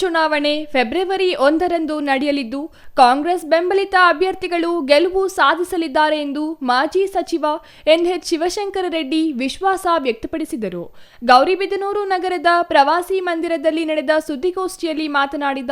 ಚುನಾವಣೆ ಫೆಬ್ರವರಿ ಒಂದರಂದು ನಡೆಯಲಿದ್ದು, ಕಾಂಗ್ರೆಸ್ ಬೆಂಬಲಿತ ಅಭ್ಯರ್ಥಿಗಳು ಗೆಲುವು ಸಾಧಿಸಲಿದ್ದಾರೆ ಎಂದು ಮಾಜಿ ಸಚಿವ ಎನ್ಎಚ್ ಶಿವಶಂಕರ ರೆಡ್ಡಿ ವಿಶ್ವಾಸ ವ್ಯಕ್ತಪಡಿಸಿದರು. ಗೌರಿಬಿದನೂರು ನಗರದ ಪ್ರವಾಸಿ ಮಂದಿರದಲ್ಲಿ ನಡೆದ ಸುದ್ದಿಗೋಷ್ಠಿಯಲ್ಲಿ ಮಾತನಾಡಿದ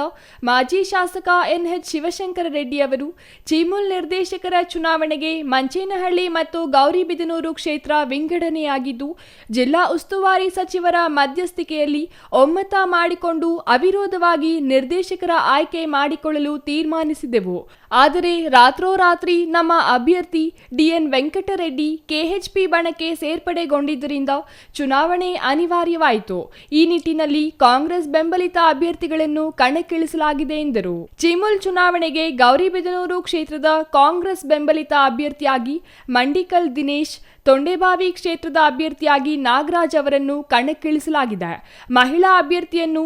ಮಾಜಿ ಶಾಸಕ ಎನ್ಎಚ್ ಶಿವಶಂಕರ ರೆಡ್ಡಿ ಅವರು, ಚಿಮುಲ್ ನಿರ್ದೇಶಕರ ಚುನಾವಣೆಗೆ ಮಂಚೇನಹಳ್ಳಿ ಮತ್ತು ಗೌರಿಬಿದನೂರು ಕ್ಷೇತ್ರ ವಿಂಗಡಣೆಯಾಗಿದ್ದು, ಜಿಲ್ಲಾ ಉಸ್ತುವಾರಿ ಸಚಿವರ ಮಧ್ಯಸ್ಥಿಕೆಯಲ್ಲಿ ಒಮ್ಮತ ಮಾಡಿಕೊಂಡು ಅವಿರೋಧವಾಗಿ ನಿರ್ದೇಶಕರ ಆಯ್ಕೆ ಮಾಡಿಕೊಳ್ಳಲು ತೀರ್ಮಾನಿಸಿದೆವು. ಆದರೆ ರಾತ್ರೋರಾತ್ರಿ ನಮ್ಮ ಅಭ್ಯರ್ಥಿ ಡಿಎನ್ ವೆಂಕಟರೆಡ್ಡಿ ಕೆಎಚ್ಪಿ ಬಣಕ್ಕೆ ಸೇರ್ಪಡೆಗೊಂಡಿದ್ದರಿಂದ ಚುನಾವಣೆ ಅನಿವಾರ್ಯವಾಯಿತು. ಈ ನಿಟ್ಟಿನಲ್ಲಿ ಕಾಂಗ್ರೆಸ್ ಬೆಂಬಲಿತ ಅಭ್ಯರ್ಥಿಗಳನ್ನು ಕಣಕ್ಕಿಳಿಸಲಾಗಿದೆ ಎಂದರು. ಚಿಮುಲ್ ಚುನಾವಣೆಗೆ ಗೌರಿಬಿದನೂರು ಕ್ಷೇತ್ರದ ಕಾಂಗ್ರೆಸ್ ಬೆಂಬಲಿತ ಅಭ್ಯರ್ಥಿಯಾಗಿ ಮಂಡಿಕಲ್ ದಿನೇಶ್, ತೊಂಡೆಬಾವಿ ಕ್ಷೇತ್ರದ ಅಭ್ಯರ್ಥಿಯಾಗಿ ನಾಗರಾಜ್ ಅವರನ್ನು ಕಣಕ್ಕಿಳಿಸಲಾಗಿದೆ. ಮಹಿಳಾ ಅಭ್ಯರ್ಥಿಯನ್ನು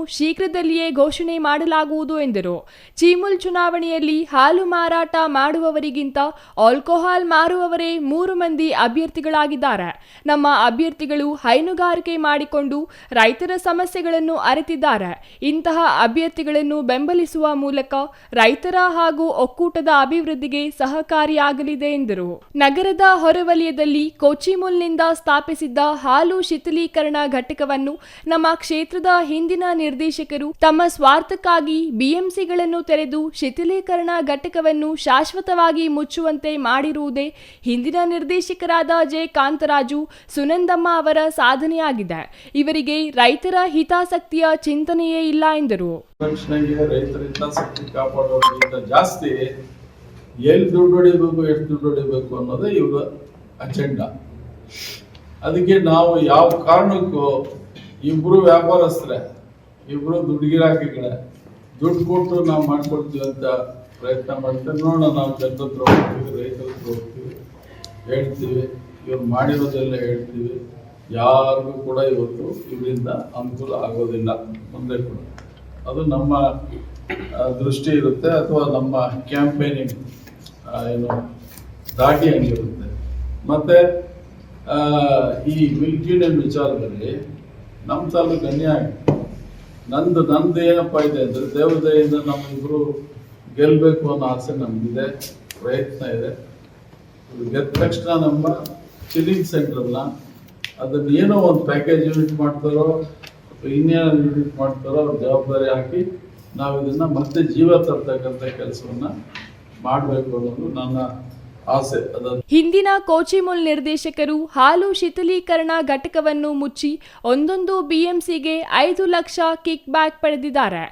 ಶೀಘ್ರದಲ್ಲಿಯೇ ಘೋಷಣೆ ಮಾಡಲಾಗುವುದು ಎಂದರು. ಚೀಮುಲ್ ಚುನಾವಣೆಯಲ್ಲಿ ಹಾಲು ಮಾರಾಟ ಮಾಡುವವರಿಗಿಂತ ಆಲ್ಕೋಹಾಲ್ ಮಾರುವವರೇ ಮೂರು ಮಂದಿ ಅಭ್ಯರ್ಥಿಗಳಾಗಿದ್ದಾರೆ. ನಮ್ಮ ಅಭ್ಯರ್ಥಿಗಳು ಹೈನುಗಾರಿಕೆ ಮಾಡಿಕೊಂಡು ರೈತರ ಸಮಸ್ಯೆಗಳನ್ನು ಅರಿತಿದ್ದಾರೆ. ಇಂತಹ ಅಭ್ಯರ್ಥಿಗಳನ್ನು ಬೆಂಬಲಿಸುವ ಮೂಲಕ ರೈತರ ಹಾಗೂ ಒಕ್ಕೂಟದ ಅಭಿವೃದ್ಧಿಗೆ ಸಹಕಾರಿಯಾಗಲಿದೆ ಎಂದರು. ನಗರದ ಹೊರವಲಯದಲ್ಲಿ ಕೋಚಿಮುಲ್ನಿಂದ ಸ್ಥಾಪಿಸಿದ್ದ ಹಾಲು ಶಿಥಿಲೀಕರಣ ಘಟಕವನ್ನು ನಮ್ಮ ಕ್ಷೇತ್ರದ ಹಿಂದಿನ ನಿರ್ದೇಶಕರು ತಮ್ಮ ಸ್ವಾರ್ಥಕ್ಕಾಗಿ ಬಿಎಂಸಿಗಳನ್ನು ತೆರೆದು ಶಿಥಿಲೀಕರಣ ಘಟಕವನ್ನು ಶಾಶ್ವತವಾಗಿ ಮುಚ್ಚುವಂತೆ ಮಾಡಿರುವುದೇ ಹಿಂದಿನ ನಿರ್ದೇಶಕರಾದ ಜೆ. ಕಾಂತರಾಜು, ಸುನಂದಮ್ಮ ಅವರ ಸಾಧನೆಯಾಗಿದೆ. ಇವರಿಗೆ ರೈತರ ಹಿತಾಸಕ್ತಿಯ ಚಿಂತನೆಯೇ ಇಲ್ಲ ಎಂದರು. ಜಾಸ್ತಿ ಎಲ್ಲಿ ದುಡ್ಡು ಹೊಡಿಬೇಕು, ಎಷ್ಟು ದುಡ್ಡು ಹೊಡಿಬೇಕು ಅನ್ನೋದೇ ಇವರ ಅಜೆಂಡಾ. ಅದಕ್ಕೆ ನಾವು ಯಾವ ಕಾರಣಕ್ಕೂ ಇಬ್ರು ವ್ಯಾಪಾರಸ್ಥರೇ ಇಬ್ರು ದುಡ್ಗಿರಾಕಿಗಳ ದುಡ್ಡು ಕೊಟ್ಟು ನಾವು ಮಾಡ್ಕೊಡ್ತೀವಿ ಅಂತ ಪ್ರಯತ್ನ ಮಾಡ್ತಾರೆ. ನೋಡೋಣ, ನಾವು ಜನರ ಹತ್ರ ಹೋಗ್ತೀವಿ ರೈತರ ಹತ್ರ ಹೋಗ್ತೀವಿ, ಹೇಳ್ತೀವಿ. ಇವ್ರು ಮಾಡಿರೋದೆಲ್ಲ ಹೇಳ್ತೀವಿ. ಯಾರಿಗೂ ಕೂಡ ಇವತ್ತು ಇದರಿಂದ ಅನುಕೂಲ ಆಗೋದಿಲ್ಲ. ಮುಂದೆ ಕೂಡ. ಅದು ನಮ್ಮ ದೃಷ್ಟಿ ಇರುತ್ತೆ ಅಥವಾ ನಮ್ಮ ಕ್ಯಾಂಪೇನಿಂಗ್ ಏನು, ದಾಟಿ ಹಂಗಿರುತ್ತೆ. ಮತ್ತೆ ಈ ಮಿಲ್ಕ್ ಯೂನಿಯನ್ ವಿಚಾರದಲ್ಲಿ ನಮ್ಮ ತಾಲೂಕು ಅನ್ಯಾಯ. ನಂದು ನಂದು ಏನಪ್ಪ ಇದೆ ಅಂದರೆ ದೇವದಯಿಂದ ನಮ್ಮಿಬ್ರು ಗೆಲ್ಲಬೇಕು ಅನ್ನೋ ಆಸೆ ನಮಗಿದೆ, ಪ್ರಯತ್ನ ಇದೆ. ಗೆದ್ದ ತಕ್ಷಣ ನಮ್ಮ ಚಿಲ್ಲಿಂಗ್ ಸೆಂಟ್ರನ್ನ ಅದನ್ನ ಏನೋ ಒಂದು ಪ್ಯಾಕೇಜ್ ಯೂನಿಟ್ ಮಾಡ್ತಾರೋ ಅಥವಾ ಇನ್ನೇನೋ ಯೂನಿಟ್ ಮಾಡ್ತಾರೋ ಅವ್ರ ಜವಾಬ್ದಾರಿ ಹಾಕಿ ನಾವು ಇದನ್ನ ಮತ್ತೆ ಜೀವ ತರ್ತಕ್ಕಂಥ ಕೆಲಸವನ್ನ ಮಾಡಬೇಕು ಅನ್ನೋದು ನನ್ನ ಹಿಂದಿನ ಕೋಚಿಮುಲ್ ನಿರ್ದೇಶಕರು ಹಾಲು ಶಿಥಿಲೀಕರಣ ಘಟಕವನ್ನು ಮುಚ್ಚಿ ಒಂದೊಂದು ಬಿಎಂಸಿಗೆ ಐದು ಲಕ್ಷ ಕಿಕ್ ಬ್ಯಾಕ್ ಪಡೆದಿದ್ದಾರೆ.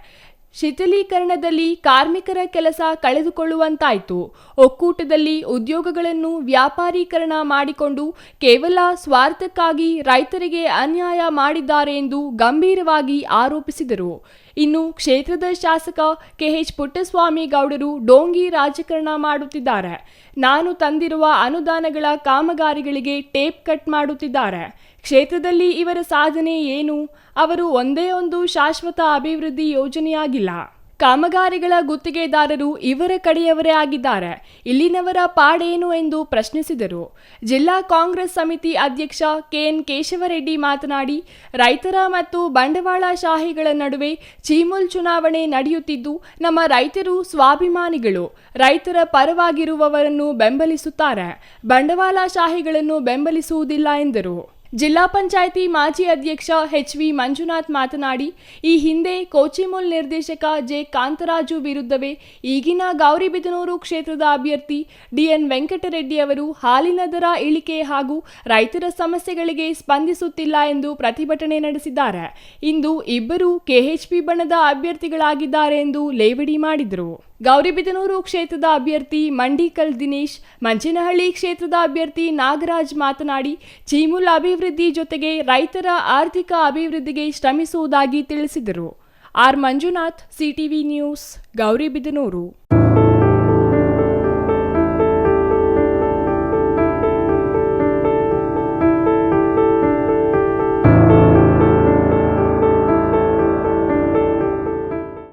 ಶಿಥಿಲೀಕರಣದಲ್ಲಿ ಕಾರ್ಮಿಕರ ಕೆಲಸ ಕಳೆದುಕೊಳ್ಳುವಂತಾಯಿತು. ಒಕ್ಕೂಟದಲ್ಲಿ ಉದ್ಯೋಗಗಳನ್ನು ವ್ಯಾಪಾರೀಕರಣ ಮಾಡಿಕೊಂಡು ಕೇವಲ ಸ್ವಾರ್ಥಕ್ಕಾಗಿ ರೈತರಿಗೆ ಅನ್ಯಾಯ ಮಾಡಿದ್ದಾರೆ ಎಂದು ಗಂಭೀರವಾಗಿ ಆರೋಪಿಸಿದರು. ಇನ್ನು ಕ್ಷೇತ್ರದ ಶಾಸಕ ಕೆಎಚ್ ಪುಟ್ಟಸ್ವಾಮಿ ಗೌಡರು ಡೋಂಗಿ ರಾಜಕಾರಣ ಮಾಡುತ್ತಿದ್ದಾರೆ. ನಾನು ತಂದಿರುವ ಅನುದಾನಗಳ ಕಾಮಗಾರಿಗಳಿಗೆ ಟೇಪ್ ಕಟ್ ಮಾಡುತ್ತಿದ್ದಾರೆ. ಕ್ಷೇತ್ರದಲ್ಲಿ ಇವರ ಸಾಧನೆ ಏನು? ಅವರು ಒಂದೇ ಒಂದು ಶಾಶ್ವತ ಅಭಿವೃದ್ಧಿ ಯೋಜನೆಯಾಗಿಲ್ಲ. ಕಾಮಗಾರಿಗಳ ಗುತ್ತಿಗೆದಾರರು ಇವರ ಕಡೆಯವರೇ ಆಗಿದ್ದಾರೆ. ಇಲ್ಲಿನವರ ಪಾಡೇನು ಎಂದು ಪ್ರಶ್ನಿಸಿದರು. ಜಿಲ್ಲಾ ಕಾಂಗ್ರೆಸ್ ಸಮಿತಿ ಅಧ್ಯಕ್ಷ ಕೆಎನ್ ಕೇಶವರೆಡ್ಡಿ ಮಾತನಾಡಿ, ರೈತರ ಮತ್ತು ಬಂಡವಾಳಶಾಹಿಗಳ ನಡುವೆ ಚೀಮುಲ್ ಚುನಾವಣೆ ನಡೆಯುತ್ತಿದ್ದು, ನಮ್ಮ ರೈತರು ಸ್ವಾಭಿಮಾನಿಗಳು. ರೈತರ ಪರವಾಗಿರುವವರನ್ನು ಬೆಂಬಲಿಸುತ್ತಾರೆ. ಬಂಡವಾಳಶಾಹಿಗಳನ್ನು ಬೆಂಬಲಿಸುವುದಿಲ್ಲ ಎಂದರು. ಜಿಲ್ಲಾ ಪಂಚಾಯಿತಿ ಮಾಜಿ ಅಧ್ಯಕ್ಷ ಎಚ್ ವಿ ಮಂಜುನಾಥ್ ಮಾತನಾಡಿ, ಈ ಹಿಂದೆ ಕೋಚಿಮುಲ್ ನಿರ್ದೇಶಕ ಜೆ. ಕಾಂತರಾಜು ವಿರುದ್ಧವೇ ಈಗಿನ ಗೌರಿಬಿದನೂರು ಕ್ಷೇತ್ರದ ಅಭ್ಯರ್ಥಿ ಡಿಎನ್ ವೆಂಕಟರೆಡ್ಡಿ ಅವರು ಹಾಲಿನ ದರ ಇಳಿಕೆ ಹಾಗೂ ರೈತರ ಸಮಸ್ಯೆಗಳಿಗೆ ಸ್ಪಂದಿಸುತ್ತಿಲ್ಲ ಎಂದು ಪ್ರತಿಭಟನೆ ನಡೆಸಿದ್ದಾರೆ. ಇಂದು ಇಬ್ಬರು ಕೆಎಚ್ಪಿ ಬಣದ ಅಭ್ಯರ್ಥಿಗಳಾಗಿದ್ದಾರೆ ಎಂದು ಲೇವಡಿ ಮಾಡಿದರು. ಗೌರಿಬಿದನೂರು ಕ್ಷೇತ್ರದ ಅಭ್ಯರ್ಥಿ ಮಂಡಿಕಲ್ ದಿನೇಶ್ ಮಂಚೇನಹಳ್ಳಿ ಕ್ಷೇತ್ರದ ಅಭ್ಯರ್ಥಿ ನಾಗರಾಜ್ ಮಾತನಾಡಿ, ಚೀಮುಲ್ ಅಭಿವೃದ್ಧಿ ಜೊತೆಗೆ ರೈತರ ಆರ್ಥಿಕ ಅಭಿವೃದ್ಧಿಗೆ ಶ್ರಮಿಸುವುದಾಗಿ ತಿಳಿಸಿದರು. R Manjunath, CTV news Gauribidanur